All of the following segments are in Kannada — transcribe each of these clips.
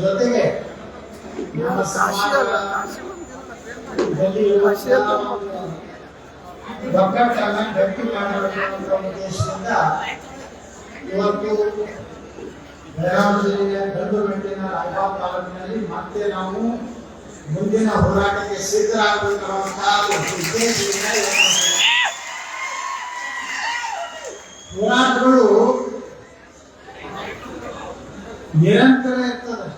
ಜೊತೆಗೆ ಗಟ್ಟಿ ಮಾಡಬೇಕು ಅನ್ನೋ ಉದ್ದೇಶದಿಂದ ಇವತ್ತು ಬೆಳಗಾವಿ ಜಿಲ್ಲೆಯ ಗಂಡುಮೆಟ್ಟಿನ ರಾಯಬಾಗ್ ತಾಲೂಕಿನಲ್ಲಿ ಮತ್ತೆ ನಾವು ಮುಂದಿನ ಹೋರಾಟಕ್ಕೆ ಸಿದ್ಧರಾಗಬೇಕನ್ನುವಂತಹ ಒಂದು ಉದ್ದೇಶದಿಂದ ಹೋರಾಟಗಳು ನಿರಂತರ ಇರ್ತದೆ.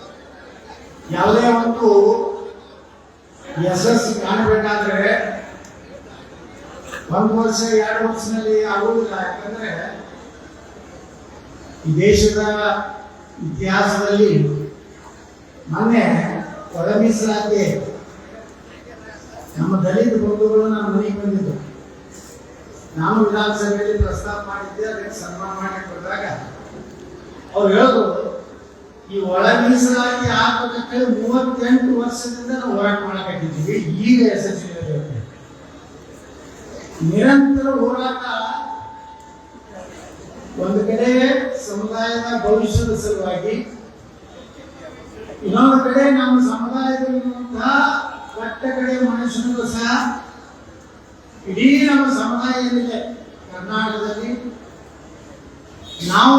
ಯಾವುದೇ ಒಂದು ಯಶಸ್ಸು ಕಾಣಬೇಕಾದ್ರೆ ಒಂದು ವರ್ಷ, ಎರಡು ವರ್ಷದಲ್ಲಿ ಆಗುವುದಿಲ್ಲ. ಯಾಕಂದ್ರೆ ಈ ದೇಶದ ಇತಿಹಾಸದಲ್ಲಿ ಮೊನ್ನೆ ಒಳ ನಮ್ಮ ದಲಿತ ಬಂಧುಗಳು ನಮ್ಮ ಮನೆಗೆ ಬಂದಿದ್ದು ನಾನು ವಿಧಾನಸಭೆಯಲ್ಲಿ ಪ್ರಸ್ತಾಪ ಮಾಡಿದ್ದೆ, ಅದಕ್ಕೆ ಸನ್ಮಾನ ಮಾಡಿ ಕೊಟ್ಟಾಗ ಅವ್ರು ಹೇಳಿದ್ರು ಈ ಒಳ ಮೀಸಲಾತಿ ಆಗ್ಬೇಕಂತೇಳಿ ಮೂವತ್ತೆಂಟು ವರ್ಷದಿಂದ ನಾವು ಹೋರಾಟ ಮಾಡಕತ್ತಿದ್ದೀವಿ. ಈಗ ಯಶಸ್ವಿ ನಿರಂತರ ಹೋರಾಟ ಒಂದು ಕಡೆ ಸಮುದಾಯದ ಭವಿಷ್ಯದ ಸಲುವಾಗಿ, ಇನ್ನೊಂದು ಕಡೆ ನಮ್ಮ ಸಮುದಾಯದಲ್ಲಿರುವಂತಹ ಕಟ್ಟ ಕಡೆ ಮನುಷ್ಯನಿಗೂ ಸಹ ಇಡೀ ನಮ್ಮ ಸಮುದಾಯ ಕರ್ನಾಟಕದಲ್ಲಿ ನಾವು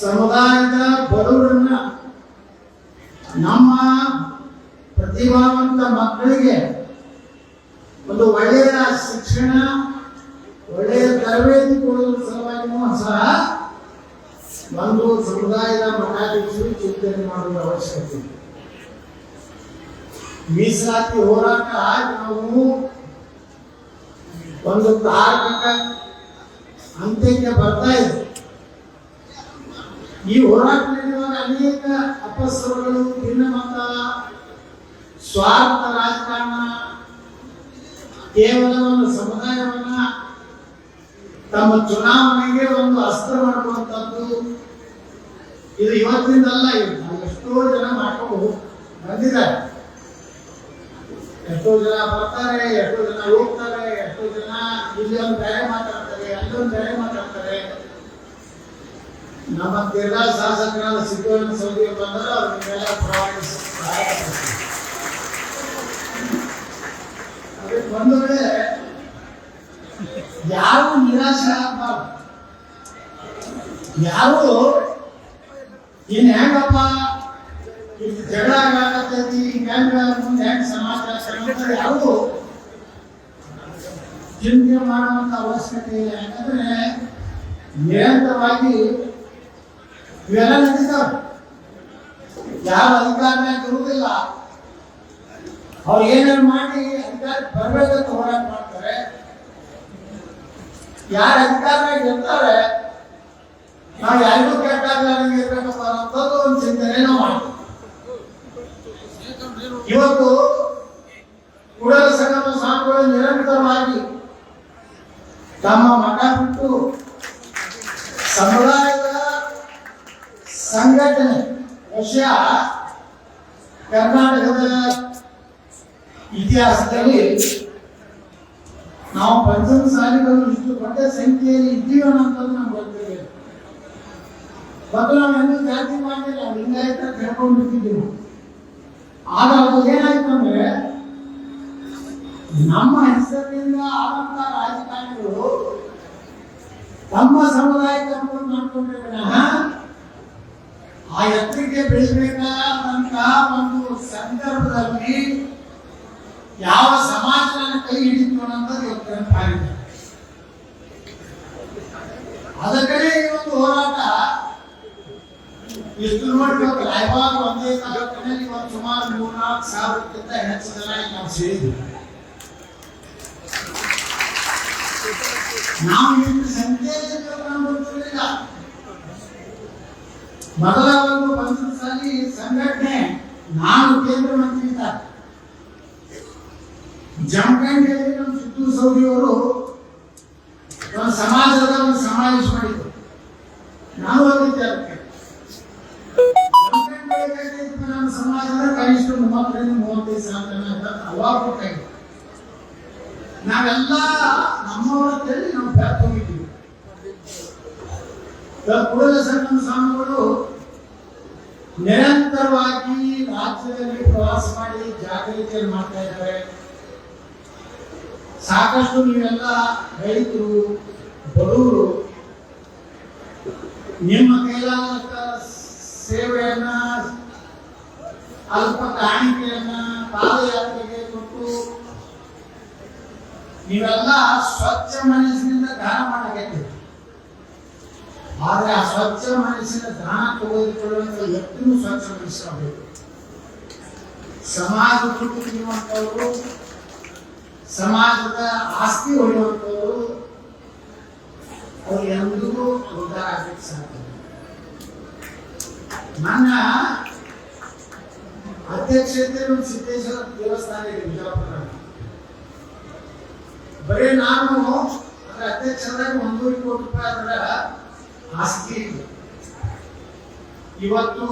ಸಮುದಾಯದ ಬಡವರನ್ನ ನಮ್ಮ ಪ್ರತಿಭಾವಂತ ಮಕ್ಕಳಿಗೆ ಒಂದು ಒಳ್ಳೆಯ ಶಿಕ್ಷಣ, ಒಳ್ಳೆಯ ತರಬೇತಿ ಕೊಡುವ ಸಲುವಾಗಿಯೂ ಸಹ ಒಂದು ಸಮುದಾಯದ ಮಠಾಧೀಶರು ಚಿಂತನೆ ಮಾಡುವ ಅವಶ್ಯಕತೆ ಇದೆ. ಮೀಸಲಾತಿ ಹೋರಾಟ ನಾವು ಒಂದು ತಾರ್ಕಿಕ ಅಂತ್ಯಕ್ಕೆ ಬರ್ತಾ ಇದೆ ಈ ಹೋರಾಟ ಅನೇಕ ಅನೇಕ ಅಪಸ್ವರಗಳು ಭಿನ್ನಮತ ಸ್ವಾರ್ಥ ರಾಜಕಾರಣ ಕೇವಲ ಒಂದು ಸಮುದಾಯವನ್ನ ತಮ್ಮ ಚುನಾವಣೆಗೆ ಒಂದು ಅಸ್ತ್ರ ಮಾಡುವಂತದ್ದು ಇದು ಇವತ್ತಿಂದಲ್ಲ ಇದು. ಎಷ್ಟೋ ಜನ ಮಾಡ್ಕೊಂಡು ಬಂದಿದ್ದಾರೆ. ಎಷ್ಟೋ ಜನ ಬರ್ತಾರೆ, ಎಷ್ಟೋ ಜನ ಹೋಗ್ತಾರೆ, ಎಷ್ಟೋ ಜನ ಇಲ್ಲಿ ಒಂದು ಬೇರೆ ಮಾತಾಡ್ತಾರೆ ಅಲ್ಲೊಂದು ಬೇರೆ ಮಾತಾಡ್ತಾರೆ. ನಮ್ಮ ಜಿಲ್ಲಾ ಶಾಸಕರಾದ ಸಿದ್ದರಾಮ ಸೌದಿ ಬಂದರೆ ಅವ್ರಿಗೆಲ್ಲ ಪ್ರವಾಹಿಸಿ ಅದಕ್ಕೆ ಒಂದು ವೇಳೆ ಯಾರು ನಿರಾಶೆ ಆಗಬಾರ್ದು. ಯಾರು, ಇನ್ ಹೆಂಗಪ್ಪ ಇದು ಜಗಳ ಆಗತೈತಿ ಹೆಂಗ ಮುಂದೆ ಹೆಂಗ್ ಸಮಾಜ ಯಾರು ಚಿಂತೆ ಮಾಡುವಂತ ಅವಶ್ಯಕತೆ ಇಲ್ಲ. ಯಾಕಂದ್ರೆ ನಿರಂತರವಾಗಿ ಇವೆಲ್ಲ ನಡೀತಾವ ಯಾವ ಅಧಿಕಾರನಾಗ ಇರುವುದಿಲ್ಲ ಅವ್ರು ಏನೇನು ಮಾಡಿ ಅಧಿಕಾರ ಬರ್ಬೇಕಂತ ಹೋರಾಟ ಮಾಡ್ತಾರೆ. ಯಾರ ಅಧಿಕಾರನಾಗ ಇರ್ತಾರೆ ನಾವು ಯಾರಿಗೂ ಕೆಟ್ಟಾಗಲಾರಂಗೆ ಇರ್ಬೇಕಪ್ಪ ಅನ್ನೋದು ಒಂದು ಚಿಂತನೆ ನಾವು ಮಾಡ್ತೀವಿ. ಇವತ್ತು ಕೂಡಲ ಸಂಗಮ ಸ್ವಾಮಿಗಳು ನಿರಂತರವಾಗಿ ತಮ್ಮ ಮಠ ಬಿಟ್ಟು ಸಮುದಾಯದ ಸಂಘಟನೆ ವಿಷಯ ಕರ್ನಾಟಕದ ಇತಿಹಾಸದಲ್ಲಿ ನಾವು ಪಂಚಮ ಸಾಲಿಗಳು ಇಷ್ಟು ದೊಡ್ಡ ಸಂಖ್ಯೆಯಲ್ಲಿ ಇದ್ದೀವಿ ಅಂತ ನಮ್ಗೆ ಗೊತ್ತಿರಲಿಲ್ಲ ಬದಲಾವಣೆ ಜಾತಿ ಮಾಡಿಲ್ಲ ಲಿಂಗಾಯತ ಕೇಳ್ಕೊಂಡಿರ್ತಿದ್ದೀವಿ ಆಗ ಅದು ಏನಾಯ್ತು ಅಂದ್ರೆ, ನಮ್ಮ ಹೆಸರಿನಿಂದ ಆದಂತ ರಾಜಕಾರಣಿಗಳು ತಮ್ಮ ಸಮುದಾಯಕ್ಕೆ ಅನುಕೂಲ ಮಾಡ್ಕೊಂಡ್ರೆ ಆ ಎತ್ತರಿಗೆ ಬೆಳಿಬೇಕಾದಂತಹ ಒಂದು ಸಂದರ್ಭದಲ್ಲಿ ಯಾವ ಸಮಾಜ ಕೈ ಹಿಡಿತು ಅನ್ನೋದು ಇವತ್ತು ನೆನಪಾಗಿದೆ ಅದಕ್ಕೇ ಈ ಒಂದು ಹೋರಾಟ ಇಷ್ಟು ನೋಡ್ಬೇಕು ರಾಯಬಾಗ್ ಒಂದೇ ತಾಲೂಕಿನಲ್ಲಿ ಇವತ್ತು ಸುಮಾರು ಮೂರ್ನಾಲ್ಕು ಸಾವಿರಕ್ಕಿಂತ ಹೆಚ್ಚು ಜನ ಇಲ್ಲಿ ನಾವು ಸೇರಿದ್ವಿ. ನಾವು ಇಷ್ಟು ಸಂಖ್ಯೆಯಲ್ಲಿ ನಾವು ಗೊತ್ತಿರಲಿಲ್ಲ ಮೊದಲ ಒಂದು ಒಂದು ಸಾರಿ ಸಂಘಟನೆ ನಾನು ಕೇಂದ್ರ ಮಂತ್ರಿ ಇದ್ದ ಜಮಖಂಡಿಯಲ್ಲಿ ನಮ್ಮ ಚಿತ್ತೂರು ಸೌದಿ ಅವರು ಒಂದು ಸಮಾಜದ ನಾವೆಲ್ಲ ನಮ್ಮವರ ಅಂತೇಳಿ ನಾವು ಹೋಗಿದ್ದೀವಿ ಕೂಡಲ ಸಂಗಮ ಸ್ವಾಮಿಗಳು ನಿರಂತರವಾಗಿ ರಾಜ್ಯದಲ್ಲಿ ಪ್ರವಾಸ ಮಾಡಿ ಜಾಗೃತಿಯನ್ನು ಮಾಡ್ತಾ ಇದ್ದಾರೆ. ಸಾಕಷ್ಟು ನೀವೆಲ್ಲ ರೈತರು, ಬಡವರು, ನಿಮ್ಮ ಕೈಲಾದ ಸೇವೆಯನ್ನ ಅಲ್ಪ ಕಾಣಿಕೆಯನ್ನ ಪಾದಯಾತ್ರೆಗೆ ನೀವೆಲ್ಲ ಸ್ವಚ್ಛ ಮನಸ್ಸಿನಿಂದ ದಾನ ಮಾಡಬೇಕು. ಆದರೆ ಆ ಸ್ವಚ್ಛ ಮನಸ್ಸಿನ ದಾನ ತೆಗೆದುಕೊಳ್ಳುವಂಥ ವ್ಯಕ್ತಿನೂ ಸ್ವಚ್ಛ ಮನಸ್ಸಾಗಬೇಕು. ಸಮಾಜ ಕುಟುಂಬವರು ಸಮಾಜದ ಆಸ್ತಿ ಹೊಡೆಯುವಂಥವರು, ಅವ್ರು ಎಂದಿಗೂ ಉದ್ಧಾರ ಆಗ್ಲಿಕ್ಕೆ ಸಾಧ್ಯ. ನನ್ನ ಅಧ್ಯಕ್ಷತೆ ಸಿದ್ದೇಶ್ವರ ದೇವಸ್ಥಾನ ಇದೆ, ಬಿಜಾಪುರ. ಬರೀ ನಾನು, ಅದರ ಅಧ್ಯಕ್ಷರಾಗಿ ಒಂದೂವರೆ ಕೋಟಿ ರೂಪಾಯಿ ಅದರ ಆಸ್ತಿ ಇತ್ತು ಇವತ್ತು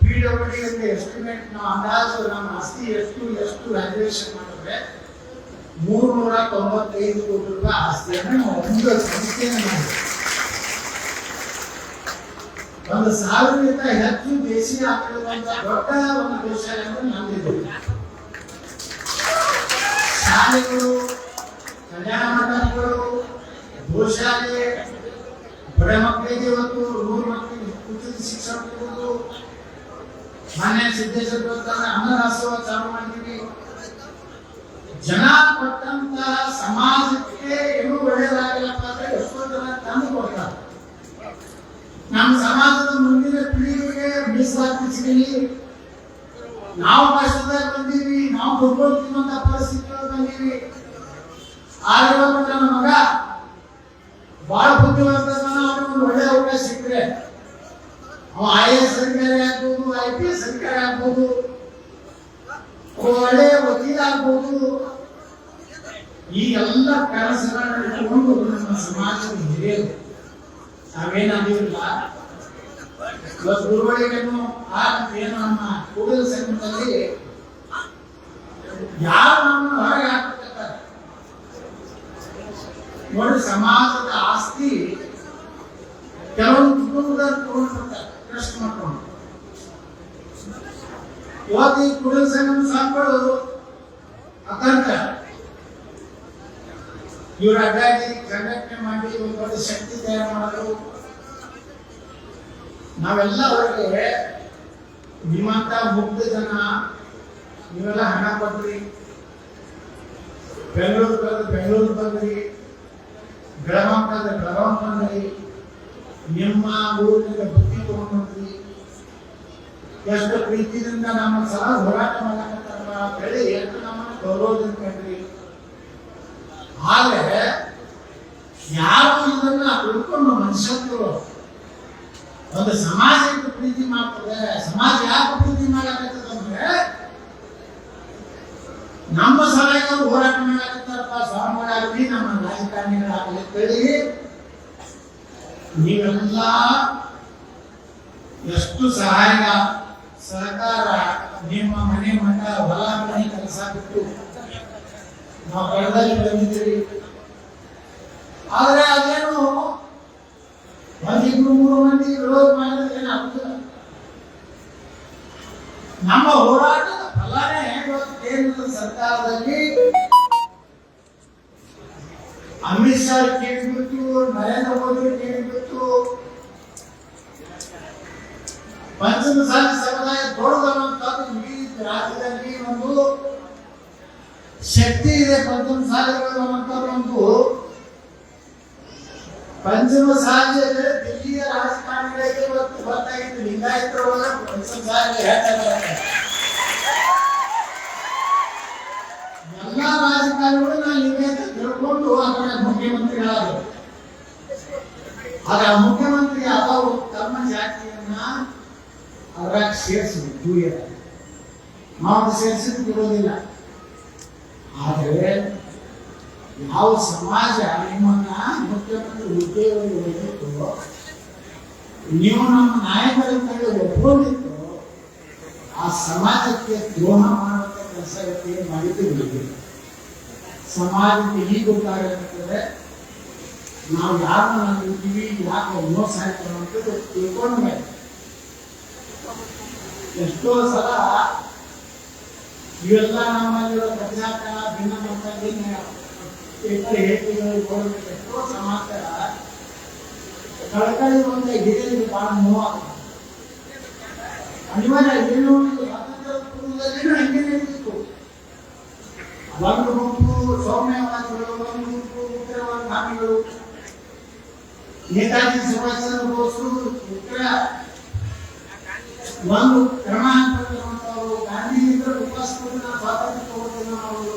ಪಿ ಡಬ್ಲ್ಯೂ ಎಸ್ಟಿಮೇಟ್ ನಾವು ಅಂದಾಜು ನಮ್ಮ ಆಸ್ತಿ ಎಷ್ಟು ಎಷ್ಟು ವ್ಯಾಲ್ಯೂಯೇಷನ್ ಮಾಡಿದ್ರೆ ಮೂರ್ನೂರ ತೊಂಬತ್ತೈದು ಕೋಟಿ ರೂಪಾಯಿ ಆಸ್ತಿಯನ್ನು ಒಂದು ಸಂಸ್ಥೆಯನ್ನು ಮಾಡಿದ್ವಿ. ಒಂದು ಸಾವಿರಕ್ಕಿಂತ ಹೆಚ್ಚು ದೇಶೀಯ ಆಕಳಿರುವಂತ ದೊಡ್ಡ ಒಂದು ದೇಶಾಲಯವನ್ನು ನಮ್ದಿದೆ ಶಾಲೆಗಳು ಮಂಟಪಗಳು ಗೋಶಾಲೆ ಬಡ ಮಕ್ಕಳಿಗೆ ಒಂದು ನೂರು ಮಕ್ಕಳಿಗೆ ಉಚಿತ ಶಿಕ್ಷಣ ಕೊಡುವುದು. ಮಾನ್ಯ ಸಿದ್ದೇಶ್ವರ ಅನ್ನದಾಸೋಹ ಚಾಲು ಮಾಡಿದ್ವಿ ಜನ ಕೊಟ್ಟಂತ ಸಮಾಜಕ್ಕೆ ಏನು ಒಳ್ಳೆಯದಾಗಿಲ್ಲಪ್ಪ ಅಂದ್ರೆ ಎಷ್ಟೋ ಜನ ತಂದು ಕೊಡ್ತಾರೆ. ನಮ್ಮ ಸಮಾಜದ ಮುಂದಿನ ಪೀಳಿಗೆಗೆ ಮೀಸಲಾತಿ ಸಿಗಲಿ ನಾವು ಕಷ್ಟದಾಗ ಬಂದೀವಿ, ನಾವು ದುಡ್ಕೊಳ್ತೀವಂತ ಪರಿಸ್ಥಿತಿ ಬಂದೀವಿ. ನನ್ನ ಮಗ ಬಹಳ ಬುದ್ಧಿವಂತ ಅವನಿಗೆ ಒಂದು ಒಳ್ಳೆ ಅವಕಾಶ ಸಿಕ್ಕರೆ ಅವ ಐ ಎಸ್ ಅಧಿಕಾರಿ ಆಗ್ಬೋದು ಐ ಪಿ ಎಸ್ ಅಧಿಕಾರಿ ಆಗ್ಬೋದು ಒಳ್ಳೆ ವಕೀಲ ಆಗ್ಬೋದು. ಈ ಎಲ್ಲ ಕೆಲಸಗಳನ್ನ ಇಟ್ಟುಕೊಂಡು ನಮ್ಮ ಸಮಾಜದ ಹಿರಿಯರು ನಾವೇನಾಗಿರಲಿಲ್ಲ ಆ ಏನು ನಮ್ಮ ಕೂಡಲ ಸಂಘದಲ್ಲಿ ಯಾರು ನಮ್ಮನ್ನು ಹೊರಗೆ ಹಾಕ್ತಿರ್ತಾರೆ ನೋಡಿ ಸಮಾಜದ ಆಸ್ತಿ ಕೆಲವೊಂದು ಕುಟುಂಬದವ್ರು ತಗೊಂಡ್ಬಿಡ್ತಾರೆ ಟ್ರಸ್ಟ್ ಮಾಡ್ಕೊಂಡು. ಈ ಕೂಡಲ ಸಂಘದ ಸ್ವಾಮಿಗಳು ಅಕಂತ ಇವ್ರ ಅಡ್ಡಾಗಿ ಸಂಘಟನೆ ಮಾಡಿ ಒಂದು ಶಕ್ತಿ ತಯಾರು ಮಾಡೋದು. ನಾವೆಲ್ಲ ಅವರಿಗೆ ನಿಮ್ಮಂತ ಮುಗ್ಧ ಜನ ನೀವೆಲ್ಲ ಹಣ ಕೊಟ್ರಿ. ಬೆಂಗಳೂರು ಕಳೆದ ಬೆಂಗಳೂರು ಬಂದ್ರಿ. ಬೆಳಗಾಂ ಬಂದ್ರಿ ನಿಮ್ಮ ಊರಿನಲ್ಲಿ ಬುದ್ಧಿ ತಗೊಂಡ್ರಿ ಎಷ್ಟು ಪ್ರೀತಿಯಿಂದ ನಮ್ಮ ಸಹ ಹೋರಾಟ ಮಾಡಕತ್ತಾರ ಅಂತ ಹೇಳಿ ಎಷ್ಟು ನಮ್ಮನ್ನು ಗೌರವದಿಂದ ಕಂಡ್ರಿ ಆದ್ರೆ ಯಾರು ಇದನ್ನ ತಿಳ್ಕೊಂಡು ಮನುಷ್ಯತ್ವರು ಒಂದು ಸಮಾಜಕ್ಕೆ ಪ್ರೀತಿ ಮಾಡ್ತದೆ, ಸಮಾಜ ಯಾಕೆ ಪ್ರೀತಿ ಮಾಡಕತ್ತದಂದ್ರೆ ನಮ್ಮ ಸಲಹೆ ಅವ್ರು ಹೋರಾಟ ಮಾಡಕತ್ತಾರಪ್ಪ ಸ್ವಾಮಿಗಳಾಗಲಿ, ನಮ್ಮ ರಾಜಕಾರಣಿಗಳಾಗಲಿ ಕೇಳಿ, ನೀವೆಲ್ಲ ಎಷ್ಟು ಸಹಾಯ ಸರ್ಕಾರ ನಿಮ್ಮ ಮನೆ ಮಠ ಹೊಲ ಮನೆ ಕೆಲಸ ಬಿಟ್ಟು ನಾವು ಕಳೆದಲ್ಲಿ ಬಂದಿದ್ದೀರಿ ಆದ್ರೆ ಅದೇನು ಒಂದಿಬ್ರು ಮೂರು ಮಂದಿ ವಿರೋಧ ಮಾಡಿದ್ರೆ ಏನಾಗುತ್ತಿಲ್ಲ ನಮ್ಮ ಹೋರಾಟದ ಫಲನೇ ಇವತ್ತು ಕೇಂದ್ರದ ಸರ್ಕಾರದಲ್ಲಿ ಅಮಿತ್ ಶಾ ಕೇಳ್ಬಿಟ್ಟು, ನರೇಂದ್ರ ಮೋದಿ ಕೇಳಿಬಿಟ್ಟು ಪಂಚಮಸಾಲಿ ಸಮುದಾಯ ದೊಡ್ಡದನ್ನುವಂಥದ್ದು ಇಡೀ ರಾಜ್ಯದಲ್ಲಿ ಒಂದು ಶಕ್ತಿ ಇದೆ ಪಂಚಮಸಾಲಿಗಳು ಒಂದು. ಪಂಚಮಸಾಲಿ ಅಂದ್ರೆ ದಿಲ್ಲಿಯ ರಾಜಕಾರಣಿಗಳಿಗೆ ಇವತ್ತು ಗೊತ್ತಾಗಿತ್ತು ಲಿಂಗಾಯತರ ಒಳಗೆ ಪಂಚಮಸಾಲಿ ಹೇಳ್ತಾರೆ ಎಲ್ಲ ರಾಜಕಾರಣಿಗಳು ನಾನು ಲಿಂಗಾಯತ ತಿಳ್ಕೊಂಡು ಆ ಕಡೆ ಮುಖ್ಯಮಂತ್ರಿಗಳಾದರು ಆಗ ಆ ಮುಖ್ಯಮಂತ್ರಿ ಅವರು ತಮ್ಮ ಜಾತಿಯನ್ನ ಅದ್ರಾಗ ಸೇರಿಸಿದ್ರು ಜೂರಿಯರ ನಾವು ಸೇರಿಸಿದ್ದು ಬಿಡೋದಿಲ್ಲ ಆದರೆ ಯಾವ ಸಮಾಜ ನಿಮ್ಮನ್ನ ಮುಖ್ಯಮಂತ್ರಿ ಹುದ್ದೆಯಲ್ಲಿ ಒಯ್ದಿತ್ತು ನೀವು ನಮ್ಮ ನಾಯಕರ ಒಪ್ಕೊಂಡಿತ್ತು ಆ ಸಮಾಜಕ್ಕೆ ದ್ರೋಹ ಮಾಡುವಂತ ಕೆಲಸ ಮಾಡಿದ್ದು ಬಿಡಿ ಸಮಾಜಕ್ಕೆ ಈಗ ಗೊತ್ತಾಗುತ್ತದೆ ನಾವು ಯಾರನ್ನ ನಂಬಿದ್ದೀವಿ ಯಾಕೆ ಮೋಸ ಆಯ್ತು ಅಂತ ತಿಳ್ಕೊಂಡ ಮೇಲೆ ಎಷ್ಟೋ ಸಲ ಇವೆಲ್ಲ ನಮ್ಮಲ್ಲಿರೋ ಕರ್ನಾಟಕ ಭಿನ್ನಮತ ಹೇಳಿಕೆಗಳು ಗೋಳ್ಬೇಕು ಎಷ್ಟೋ ಸಮಾಚಾರ ಕಳಕಳಿ ಒಂದು ಹಿರಿಯರಿಗೆ ಬಹಳ ನೋವಾಗ್ತದೆ ಅನಿವಾರ್ಯ ಏನು ಒಂದು ಸ್ವಾತಂತ್ರ್ಯ ಪೂರ್ವದಲ್ಲಿನೂ ಹಂಗೆ ನಡೀತಿತ್ತು ಒಂದು ಗುಂಪು ಸೌಮ್ಯವಾದಿಗಳು ಒಂದು ಗುಂಪು ಉಗ್ರವಾದಿಗಳು ನೇತಾಜಿ ಸುಭಾಷ್ ಚಂದ್ರ ಬೋಸ್ ಉಗ್ರ ಒಂದು ಕ್ರಮ ಅಂತಕ್ಕಂಥವ್ರು ಉಪಸ್ಥಿತ ಸ್ವಾತಂತ್ರ್ಯ ತಗೊಂಡಿದ್ದವರು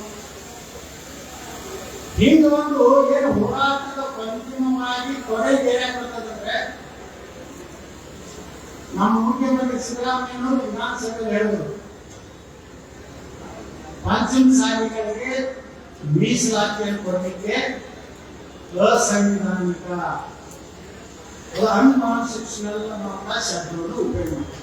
ಹಿಂಗ ಒಂದು ಏನು ಹೋರಾಟದ ಅಂತಿಮವಾಗಿ ಕೊನೆಗೆ ಏನಾಗ್ತದಂದ್ರೆ ನಮ್ಮ ಮುಖ್ಯಮಂತ್ರಿ ಸಿದ್ದರಾಮಯ್ಯನವರು ವಿಧಾನಸಭೆಯಲ್ಲಿ ಹೇಳಿದರು ಪಂಚಮ ಸಾಲಿಗಳಿಗೆ ಮೀಸಲಾತಿಯನ್ನು ಕೊಡಲಿಕ್ಕೆ ಅಸಂವಿಧಾನಿಕ ಅನ್ಕಾನ್ಸ್ಟಿಟ್ಯೂಷನಲ್ ಅಂತ ಶಬ್ದವನ್ನು ಉಪಯೋಗ ಮಾಡ್ತಾರೆ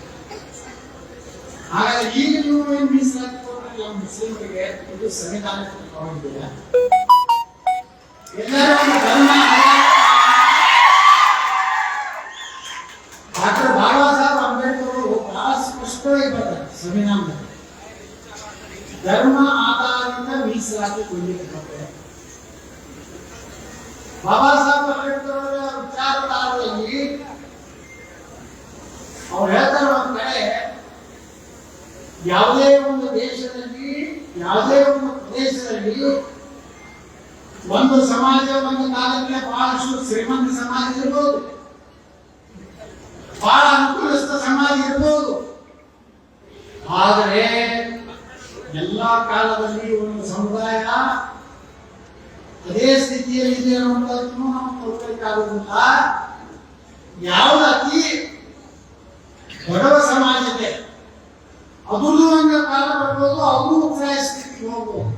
ಹಾಗಾದ್ರೆ ಈಗ ನೀವು ಏನು ಮೀಸಲಾತಿ ಕೊಟ್ಟರೆ ಮುಸ್ಲಿಮರಿಗೆ ಇದು ಸಂವಿಧಾನಕ್ಕೆ ತಗೊಂಡಿಲ್ಲ ಎಲ್ಲರೂ ಒಂದು ಧರ್ಮ ಡಾಕ್ಟರ್ ಬಾಬಾ ಸಾಹೇಬ್ ಅಂಬೇಡ್ಕರ್ ಅವರು ಬಹಳ ಸ್ಪಷ್ಟವಾಗಿ ಬರ್ತಾರೆ ಸಂವಿಧಾನದಲ್ಲಿ ಧರ್ಮ ಆಧಾರಿತ ಮೀಸಲಾತಿ ಕೊಡಲಿಕ್ಕೆ ಬರ್ತಾರೆ ಬಾಬಾ ಸಾಹೇಬ್ ಅಂಬೇಡ್ಕರ್ ಅವರ ವಿಚಾರಧಾರೆಯಲ್ಲಿ ಅವ್ರು ಹೇಳ್ತಾರೆ ಒಂದು ಯಾವುದೇ ಒಂದು ದೇಶದಲ್ಲಿ, ಯಾವುದೇ ಒಂದು ಪ್ರದೇಶದಲ್ಲಿ ಒಂದು ಸಮಾಜ, ಒಂದು ಕಾಲದಲ್ಲಿ ಬಹಳಷ್ಟು ಶ್ರೀಮಂತ ಸಮಾಜ ಇರ್ಬೋದು. ಬಹಳ ಅನುಕೂಲಸ್ಥ ಸಮಾಜ ಇರ್ಬೋದು. ಆದರೆ ಎಲ್ಲ ಕಾಲದಲ್ಲಿ ಒಂದು ಸಮುದಾಯ ಅದೇ ಸ್ಥಿತಿಯಲ್ಲಿ ಇದೆ ಅನ್ನುವಂಥದ್ದನ್ನು ನಾವು ತೋರ್ಬೇಕಾಗುವುದಿಲ್ಲ ಯಾವುದು ಅತಿ ಬಡವ ಸಮಾಜತೆ ಅದುರ್ದು ಹಂಗ ಕಾಲ ಬರ್ಬೋದು ಅವರು ಮುಕ್ತಾಯ ಸ್ಥಿತಿಗೆ ಹೋಗ್ಬೋದು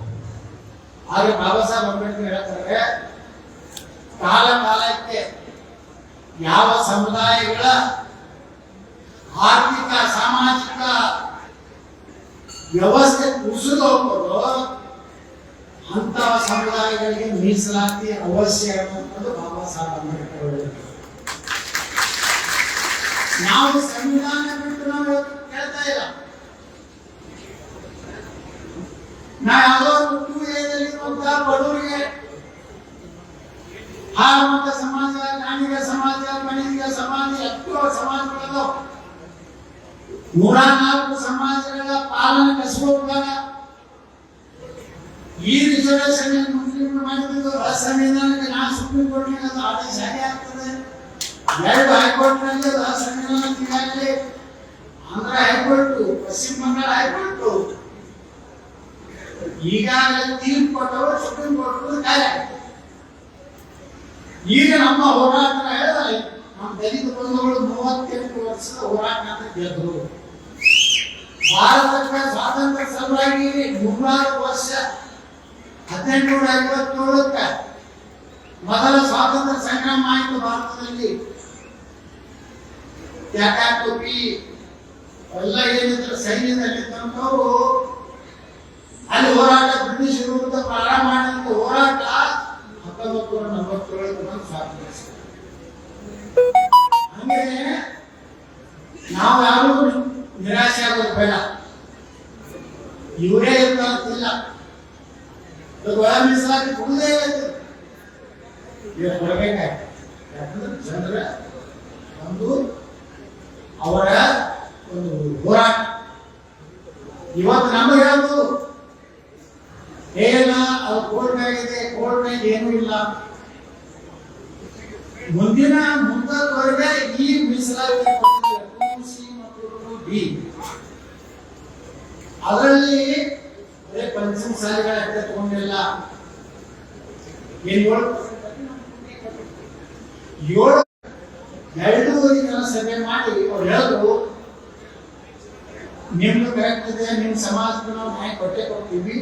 ಆದ್ರೆ ಬಾಬಾ ಸಾಹೇಬ್ ಅಂಬೇಡ್ಕರ್ ಹೇಳ್ತಾರೆ, ಕಾಲ ಕಾಲಕ್ಕೆ ಯಾವ ಸಮುದಾಯಗಳ ಆರ್ಥಿಕ, ಸಾಮಾಜಿಕ ವ್ಯವಸ್ಥೆ ಕುಸಿದು ಹೋಗ್ಬೋದು, ಅಂತಹ ಸಮುದಾಯಗಳಿಗೆ ಮೀಸಲಾತಿ ಅವಶ್ಯ ಅನ್ನೋದು ಬಾಬಾ ಸಾಹೇಬ್ ಅಂಬೇಡ್ಕರ್ ಹೇಳಿದ್ರು. ನಾವು ಸಂವಿಧಾನ ಬಿಟ್ಟು ನಾವು ಕೇಳ್ತಾ ಇಲ್ಲ. ನಾ ಯಾವುದೋ ಟೂ ಏರಿಯಲ್ಲಿರುವಂತ ಬಡವರಿಗೆ ಹಾರುವಂತ ಸಮಾಜ ಗಾಣಿಗ ಸಮಾಜ ಮಣಿಗ ಸಮಾಜ, ಎಷ್ಟೋ ಸಮಾಜಗಳು ನೂರ ನಾಲ್ಕು ಸಮಾಜಗಳ ಪಾಲನೆ ಕಸಬಹುದಾಗ ಈ ರಿಸರ್ವೇಶನ್ ಮುಸ್ಲಿಂ ಮಾಡಿದ್ರು? ಸಂವಿಧಾನಕ್ಕೆ ನಾ ಸುಪ್ರೀಂ ಕೋರ್ಟ್ ಆದೇಶ ಹೇಗೆ ಆಗ್ತದೆ? ಎರಡು ಹೈಕೋರ್ಟ್ನಲ್ಲಿ ಅದು ಅಸಂವಿಧಾನಿಕ ಈಗಾಗಲೇ ಆಂಧ್ರ ಹೈಕೋರ್ಟ್, ಪಶ್ಚಿಮ ಬಂಗಾಳ ಹೈಕೋರ್ಟ್. ಈಗಾಗಲೇ ತೀರ್ಪು ಕೊಟ್ಟವರು, ಸುಪ್ರೀಂ ಕೋರ್ಟ್ ಕಾರ್ಯ ಈಗ ನಮ್ಮ ಹೋರಾಟ ಹೇಳಿದ್ರೆ, ನಮ್ಮ ದಲಿತ ಬಂಧುಗಳು ಮೂವತ್ತೆಂಟು ವರ್ಷದ ಹೋರಾಟ ಅಂತ ಗೆದ್ದರು ಭಾರತಕ್ಕೆ ಸ್ವಾತಂತ್ರ್ಯ ಸಲುವಾಗಿ ನೂರಾರು ವರ್ಷ ಹದಿನೆಂಟುನೂರ ಐವತ್ತೇಳಕ್ಕೆ ಮೊದಲ ಸ್ವಾತಂತ್ರ್ಯ ಸಂಗ್ರಾಮ ಆಯಿತು ಭಾರತದಲ್ಲಿ. ತ್ಯಾಗ ಕೊಟ್ಟಿ ಎಲ್ಲ ಏನಿದ್ರು ಸೈನ್ಯದಲ್ಲಿದ್ದಂಥವ್ರು ಅಲ್ಲಿ ಹೋರಾಟ ಬ್ರಿಟಿಷರು ವಿರುದ್ಧ ಪ್ರಾರಂಭ ಮಾಡಿದಂತ ಹೋರಾಟ ಹತ್ತೊಂಬತ್ತು ನೂರ ನಲವತ್ತೇಳಕ್ಕೆ ಬಂದು ಹಂಗೆ ನಾವು ಯಾರು ನಿರಾಶೆ ಆಗೋದು ಬೇಡ. ಇವರೇ ಇರ್ತಾರಂತಿಲ್ಲ. ಮೀಸಲಾತಿ ಕೊಡದೇ ಇರುತ್ತೆ ಇದು ಕೊಡಬೇಕಾಯ್ತು. ಯಾಕಂದ್ರೆ ಜನರ ಅವರ ಒಂದು ಹೋರಾಟ ಇವತ್ತು ನಮಗೆ ಹೇಳ್ಬೋದು ಏನ ಅದು ಕೋರ್ಟ್ನಾಗ ಕೋರ್ಟ್ ಮೇಲೆ ಏನೂ ಇಲ್ಲ. ಮುಂದಿನ ಮುಂದವರೆಗೆ ಈ ಮೀಸಲಾತಿ ಕೊಟ್ಟಿದ್ದಾರೆ. 2C ಮತ್ತು ಬಿ ಅದರಲ್ಲಿ ಅದೇ ಪಂಚಮ ಸಾಲಿಗಳ ಹತ್ತಿರ ತಗೊಂಡಿಲ್ಲ ಏನ್ ಏಳು ಎರಡೂವರೆ ಜನ ಸಭೆ ಮಾಡಿ ಅವ್ರು ಹೇಳಿದ್ರು, ನಿಮ್ದು ಕರೆಕ್ಟ್ ಇದೆ, ನಿಮ್ ಸಮಾಜಕ್ಕೆ ನಾವು ನ್ಯಾಯ ಕೊಟ್ಟೆ ಕೊಡ್ತೀವಿ.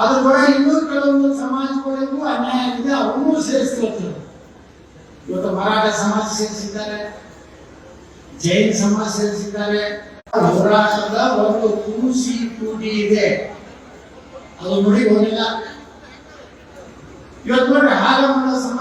ಅದ್ರ ಕೂಡ ಇನ್ನೂ ಕೆಲವೊಂದು ಸಮಾಜಗಳಿಗೂ ಅನ್ಯಾಯ ಆಗಿದೆ ಅವನ್ನೂ ಸೇರಿಸ್ತಿರ್ತಾರೆ ಇವತ್ತು ಮರಾಠ ಸಮಾಜ ಸೇರಿಸಿದ್ದಾರೆ, ಜೈನ್ ಸಮಾಜ ಸೇರಿಸಿದ್ದಾರೆ. ಹೋರಾಟದ ಒಂದು ಕೂಸಿ ಕೂಟಿ ಇದೆ. ಅದು ನೋಡಿ ಹೋಗಿಲ್ಲ. ಇವತ್ತು ನೋಡಿ ಹಾಲಮಂಡ ಸಮಾಜ